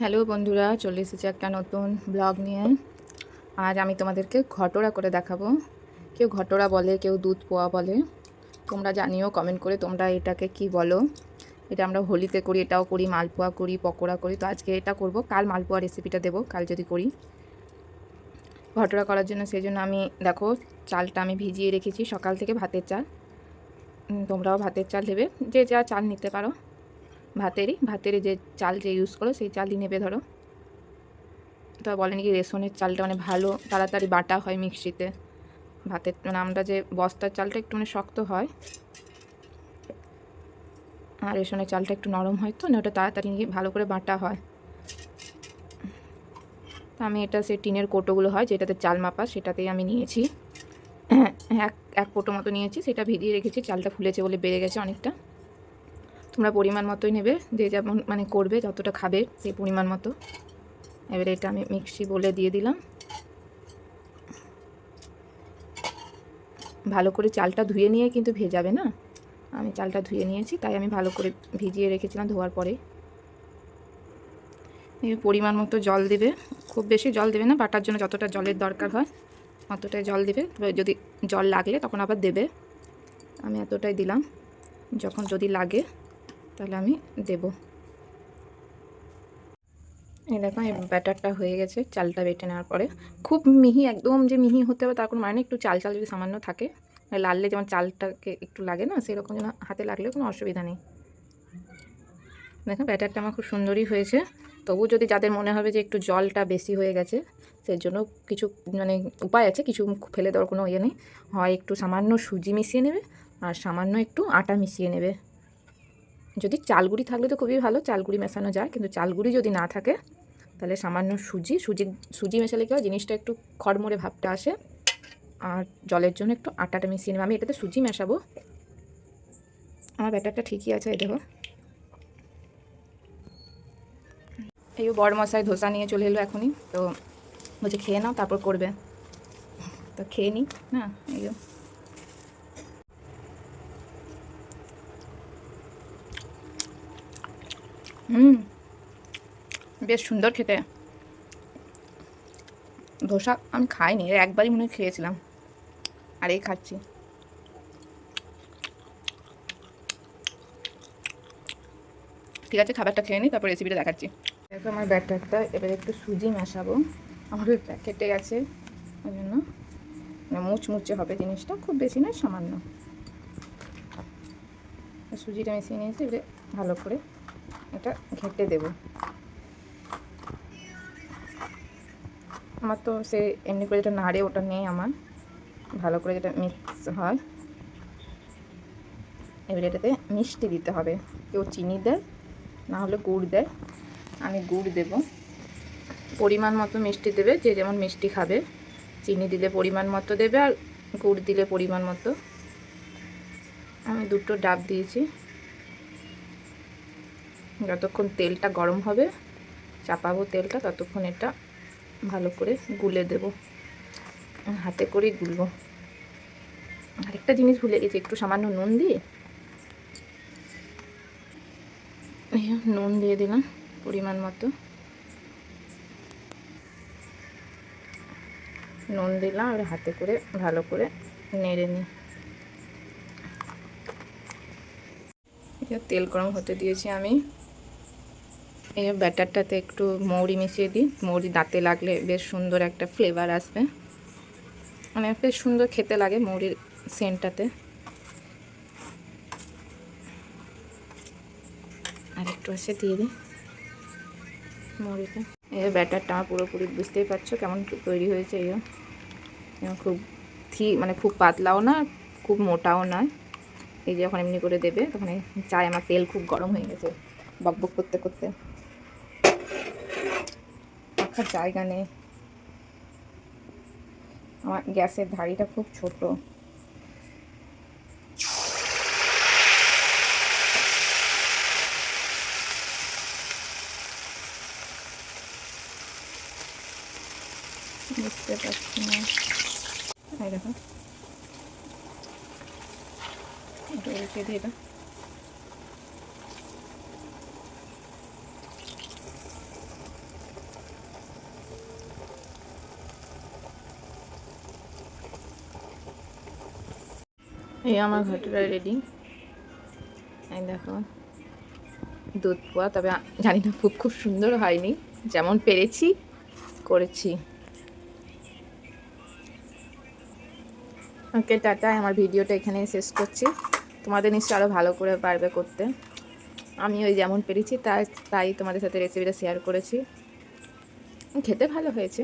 Hello বন্ধুরা, চলে এসেছি একটা নতুন ব্লগ নিয়ে। আজ আমি তোমাদেরকে ঘটরা করে দেখাবো। কেউ ঘটরা বলে, কেউ দুধ পোয়া বলে। তোমরা জানিও কমেন্ট করে তোমরা এটাকে কি বলো। এটা আমরা হোলিতে করি, এটাও করি, মালপোয়া করি, পকোড়া করি। তো আজকে এটা করব, কাল মালপোয়া রেসিপিটা দেবো, কাল যদি করি। ঘটরা করার জন্য সেই জন্য আমি, দেখো, চালটা আমি ভিজিয়ে রেখেছি সকাল থেকে ভাতের চাল। তোমরাও ভাতের চাল দেবে, যে যা চাল নিতে পারো। ভাতেরই ভাতেরই যে চাল যে ইউজ করো, সেই চালই নেবে ধরো। তো বলেন কি রেশনের চালটা মানে ভালো, তাড়াতাড়ি বাটা হয় মিক্সিতে। ভাতের মানে আমরা যে বস্তার চালটা একটু মানে শক্ত হয়, আর রেশনের চালটা একটু নরম হয় তো, না ওটা তাড়াতাড়ি নিয়ে ভালো করে বাটা হয়। তো আমি এটা সে টিনের কোটোগুলো হয়, যেটাতে চাল মাপা, সেটাতেই আমি নিয়েছি। এক এক কোটো মতো নিয়েছি, সেটা ভিজিয়ে রেখেছি, চালটা ফুলেছে বলে বেড়ে গেছে অনেকটা। তোমরা পরিমাণ মতোই নেবে যে যেমন মানে করবে, যতটা খাবে সেই পরিমাণ মতো। এবারে এটা আমি মিক্সি বলে দিয়ে দিলাম। ভালো করে চালটা ধুয়ে নিয়ে কিন্তু ভেজাবে না? আমি চালটা ধুয়ে নিয়েছি, তাই আমি ভালো করে ভিজিয়ে রেখেছিলাম ধোয়ার পরে। পরিমাণ মতো জল দেবে। খুব বেশি জল দেবে না, বাটার জন্য যতটা জলের দরকার হয় অতটাই জল দেবে। যদি জল লাগলে তখন আবার দেবে। আমি এতটাই দিলাম। যখন যদি লাগে তাহলে আমি দেব। এই দেখো, এই ব্যাটারটা হয়ে গেছে চালটা বেটে নেওয়ার পরে। খুব মিহি, একদম যে মিহি হতে হবে তার কোনো মানে একটু চাল চাল যদি সামান্য থাকে। মানে লাললে যেমন চালটাকে একটু লাগে না, সেরকম যেন হাতে লাগলে কোনো অসুবিধা নেই। দেখো, ব্যাটারটা আমার খুব সুন্দরই হয়েছে। তবু যদি যাদের মনে হবে যে একটু জলটা বেশি হয়ে গেছে, সেই জন্য কিছু মানে উপায় আছে, কিছু ফেলে দেওয়ার কোনো ইয়ে নেই। হয় একটু সামান্য সুজি মিশিয়ে নেবে, আর সামান্য একটু আটা মিশিয়ে নেবে। যদি চালগুড়ি থাকলে তো খুবই ভালো, চালগুড়ি মেশানো যায়, কিন্তু চালগুড়ি যদি না থাকে, তাহলে সামান্য সুজি সুজি সুজি মেশালে কি হয়, জিনিসটা একটু খড়মড়ে ভাবটা আসে, আর জলের জন্য একটু আটাটা মিশিয়ে নেবে। আমি এটাতে সুজি মেশাবো। আমার ব্যাটারটা ঠিকই আছে, এই দেখো। এই বড় মশাই ধোসা নিয়ে চলে এলো এখনই, তো বলছে, খেয়ে নাও, তারপর করবে। তো খেয়ে নিই না, এই হুম। বেশ সুন্দর খেতে। ধোসা আমি খাইনি একবারই মনে খেয়েছিলাম। আর এই খাচ্ছি। ঠিক আছে, খাবারটা খেয়ে নিই তারপর রেসিপিটা দেখাচ্ছি। দেখো আমার ব্যাটারটা, এবার একটু সুজি মেশাবো। আমার প্যাকেটে আছে ওই জন্য। মানে মুচমুচে হবে জিনিসটা, খুব বেশি নয়, সামান্য। সুজিটা মিশিয়ে নিয়েছি, এবারে ভালো করে এটা ঘেঁটে দেব। আমার তো সে এমনি করে যেটা নাড়ে ওটা নেই আমার। ভালো করে যেটা মিক্স হয়। এবারে এটাতে মিষ্টি দিতে হবে। কেউ চিনি দেয়, না হলে গুড় দেয়। আমি গুড় দেব। পরিমাণ মতো মিষ্টি দেবে, যে যেমন মিষ্টি খাবে। চিনি দিলে পরিমাণ মতো দেবে আর গুড় দিলে পরিমাণ মতো। আমি দুটো ডাব দিয়েছি। যতক্ষণ তেলটা গরম হবে, চাপাবো তেলটা, ততক্ষণ এটা ভালো করে গুলে দেব। হাতে করেই গুলবো। আরেকটা জিনিস ভুলে গেছি, একটু সামান্য নুন দিয়ে নুন দিয়ে দিলাম পরিমাণ মতো। নুন দিলাম, আর হাতে করে ভালো করে নেড়ে নিই। তেল গরম হতে দিয়েছি আমি। এই ব্যাটারটাতে একটু মৌরি মিশিয়ে দিই। মৌরি দাঁতে লাগলে বেশ সুন্দর একটা ফ্লেভার আসবে। মানে বেশ সুন্দর খেতে লাগে মৌরির সেন্টটাতে আর একটু আসে দিয়ে দিই মৌরিটা। এই ব্যাটারটা আমার পুরোপুরি বুঝতেই পারছ কেমন তৈরি হয়েছে এই খুব থি মানে খুব পাতলাও না, খুব মোটাও নয় এই যে যখন এমনি করে দেবে, তখন চায় আমার তেল খুব গরম হয়ে গেছে বকবক করতে করতে। রাখার জায়গা নেই। আমার গ্যাসের ধাড়িটা খুব ছোট। বুঝতে পারছি না। এই দেখো। এটা উল্টে দিয়ে এই আমার ঘাটটা রেডি এই দেখো, দুধ পোয়া, তবে জানি না, খুব খুব সুন্দর হয়নি। যেমন পেরেছি, করেছি। ওকে, টাটা, আমার ভিডিওটা এখানে শেষ করছি। তোমাদের নিশ্চয়ই আরও ভালো করে পারবে করতে। আমি ওই যেমন পেরেছি, তাই তাই তোমাদের সাথে রেসিপিটা শেয়ার করেছি। খেতে ভালো হয়েছে।